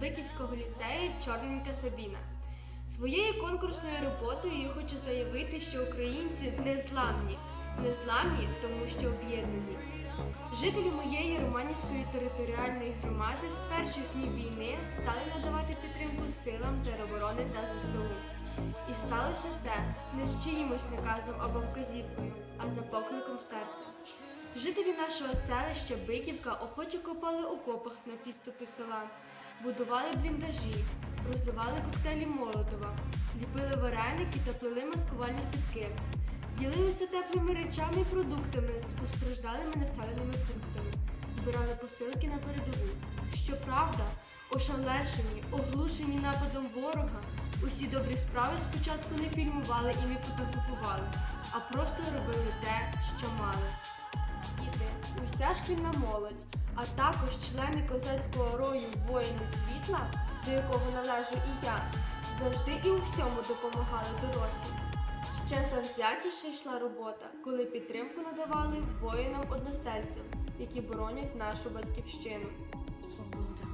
Бичівського ліцею Чорненька Сабіна. Своєю конкурсною роботою я хочу заявити, що українці не зламні. Не зламні, тому що об'єднані. Жителі моєї Романівської територіальної громади з перших днів війни стали надавати підтримку силам тероборони та ЗСУ. І сталося це не з чиїмось наказом або вказівкою, а за покликом серця. Жителі нашого селища Биківка охоче копали у копах на підступі села, будували бліндажі, розливали коктейлі Молотова, ліпили вареники та плели маскувальні сітки, ділилися теплими речами і продуктами з постраждалими населеними пунктами, збирали посилки на передову. Щоправда, ошалешені, оглушені нападом ворога, усі добрі справи спочатку не фільмували і не фотографували, а просто робили те, що мали. Діти, уся шкільна молодь, а також члени козацького рою воїни світла, до якого належу і я, завжди і у всьому допомагали дорослим. Ще завзятіше йшла робота, коли підтримку надавали воїнам-односельцям, які боронять нашу батьківщину.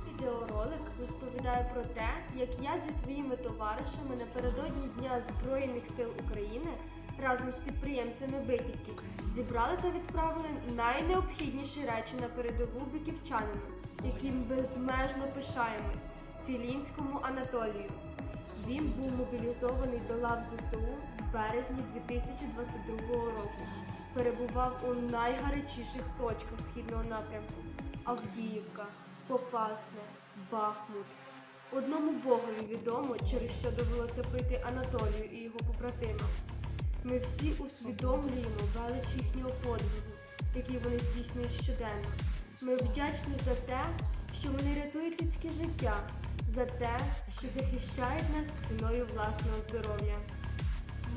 Відеоролик розповідає про те, як я зі своїми товаришами напередодні Дня Збройних сил України разом з підприємцями Биківки зібрали та відправили найнеобхідніші речі на передову биківчанину, яким безмежно пишаємось Філінському Анатолію. Він був мобілізований до лав ЗСУ в березні 2022 року. Перебував у найгарячіших точках східного напрямку: Авдіївка, Попасне, Бахмут. Одному Богові відомо, через що довелося пройти Анатолію і його побратимам. Ми всі усвідомлюємо велич їхнього подвигу, який вони здійснюють щоденно. Ми вдячні за те, що вони рятують людське життя, за те, що захищають нас ціною власного здоров'я.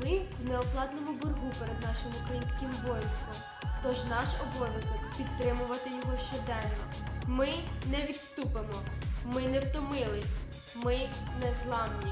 Ми в неоплатному боргу перед нашим українським воїнством, тож наш обов'язок підтримувати його щоденно. Ми не відступимо, ми не втомились, ми не зламні.